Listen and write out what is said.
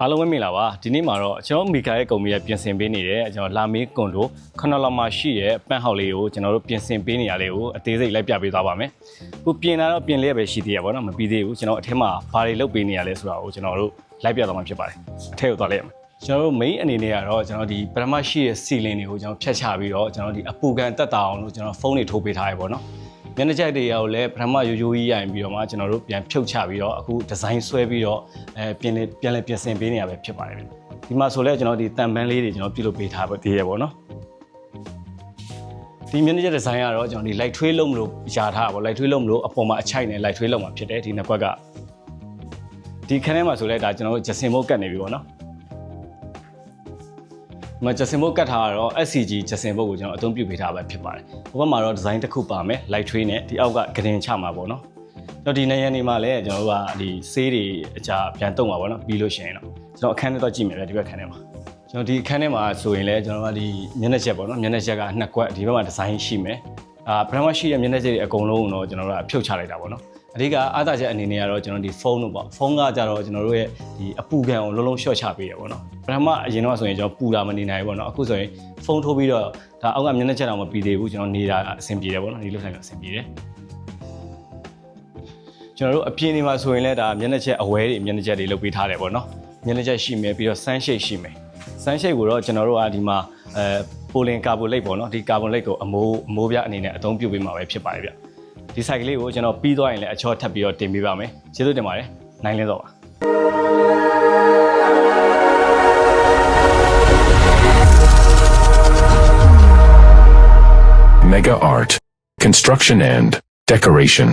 အားလုံးပဲမင်္ဂလာပါဒီနေ့မှာတော့ကျွန်တော်မီကာရဲ့ကုမ္ပဏီကပြင်ဆင်ပေးနေတဲ့ကျွန်တော်လာမေးကွန်ဒိုခဏလောက်မှရှိရဲ့ပန့်ဟောက်လေးကိုကျွန်တော်တို့ပြင်ဆင်ပေးနေရလေးကိုအသေးစိတ်လိုက်ပြပေးသွားပါမယ်ခုပြင်လာတော့ပြင်လေးပဲရှိသေးရပါတော့မပြီးသေးဘူးကျွန်တော်အထက်မှာဘာတွေလုပ်ပေးနေရလဲဆိုတာကိုကျွန်တော်တို့လိုက်ပြသွားမှာဖြစ်ပါတယ်အထက်ကိုသွားလိုက်ရမယ်ကျွန်တော်တို့ main အနေနဲ့ကတော့ကျွန်တော်ဒီပထမရှိရဲ့ ceiling တွေကိုကျွန်တော်ဖြတ်ချပြီးတော့ကျွန်တော်ဒီအပူခံတက်တာအောင်လို့ကျွန်တော်ဖုန်းတွေထိုးပေးထားရပါတော့ မျက်နှာချက်တွေရောလည်းပထမရိုးရိုးကြီးရိုင်ပြီးတော့မှကျွန်တော်တို့ပြန်ဖြုတ်ချပြီးတော့အခုဒီဇိုင်းဆွဲပြီးတော့အဲပြင်လေပြန်လေပြင်ဆင်ပေးနေရပဲဖြစ်ပါတယ်ဒီမှာဆိုလဲကျွန်တော်ဒီတန်ပန်းလေးတွေကျွန်တော်ပြုလုပ်ပေးထားပါသေးရပေါ့နော်ဒီမျက်နှာချက်ဒီဇိုင်းကတော့ကျွန်တော်ဒီ light ထွေးလုံးမလို့ယာထားပါပေါ့ light ထွေးလုံးမလို့အပေါ်မှာအချိုက်နဲ့ light ထွေးလုံးမှာဖြစ်တယ်ဒီနှစ်ဘက်ကဒီခန်းထဲမှာဆိုလဲဒါကျွန်တော်တို့ဂျစင်မိုးကတ်နေပြီပေါ့နော် မဂျစင်ဘုတ်ကတ်ထားတော့ SCG ဂျစင်ဘုတ်ကိုကျွန်တော်အသုံးပြုပေးထားပဲဖြစ်ပါတယ်။ဟိုဘက်မှာတော့ဒီဇိုင်းတစ်ခုပါမယ် light tray နဲ့ဒီအောက်ကဂရင်ချမှာပေါ့နော်။တော့ဒီနေရာနေမှာလည်းကျွန်တော်တို့ကဒီဆေးတွေအကြပြန်တုံပါပေါ့နော်ပြီးလို့ရှိရင်တော့ကျွန်တော်အခန်းထဲတော့ကြည့်မယ်ဗျဒီဘက်ခန်းထဲမှာကျွန်တော်ဒီအခန်းထဲမှာဆိုရင်လည်းကျွန်တော်ကဒီမျက်နှာချက်ပေါ့နော်မျက်နှာချက်ကနှစ်ကွက်ဒီဘက်မှာဒီဇိုင်းရှိမယ်။ အာပထမရှိတဲ့မျက်နှာချက်တွေအကုန်လုံးကိုတော့ကျွန်တော်တို့ကဖြုတ်ချလိုက်တာပေါ့နော်။အဓိကအားသာချက်အနေနဲ့ကတော့ကျွန်တော်ဒီဖုန်းတို့ပေါ့ဖုန်းကကြတော့ကျွန်တော်တို့ရဲ့ဒီအပူခံကိုလုံးလုံးရှော့ချပေးရပေါ့နော်ပထမအရင်တော့ဆိုရင်ကျွန်တော်ပူတာမနေနိုင်ဘူးပေါ့နော်အခုဆိုရင်ဖုန်းထိုးပြီးတော့ဒါအောက်ကမျက်နှာချက်တော့မပြီးသေးဘူးကျွန်တော်နေတာအဆင်ပြေတယ်ပေါ့နော်ဒီလိုဆိုင်ကအဆင်ပြေတယ်ကျွန်တော်တို့အပြင်နေမှာဆိုရင်လည်းဒါမျက်နှာချက်အဝဲတွေမျက်နှာချက်တွေလုပ်ပေးထားတယ်ပေါ့နော်မျက်နှာချက်ရှိမယ်ပြီးတော့ဆန်းရှိတ်ရှိမယ်ဆန်းရှိတ်ကိုတော့ကျွန်တော်တို့ကဒီမှာအဲ ပိုလင်ကာဗွန်လိတ်ပေါ့နော်ဒီကာဗွန်လိတ်ကိုအမိုးအမိုးပြအနေနဲ့အသုံးပြုပေးမှာပဲဖြစ်ပါတယ်ဗျဒီဆိုင်ကလေးကိုကျွန်တော်ပြီးသွားရင်လည်းအချောထပ်ပြီးတော့တင်ပေးပါမယ်ကျေးဇူးတင်ပါတယ်နိုင်လင်းတော့ပါ Mega Art. Construction and Decoration.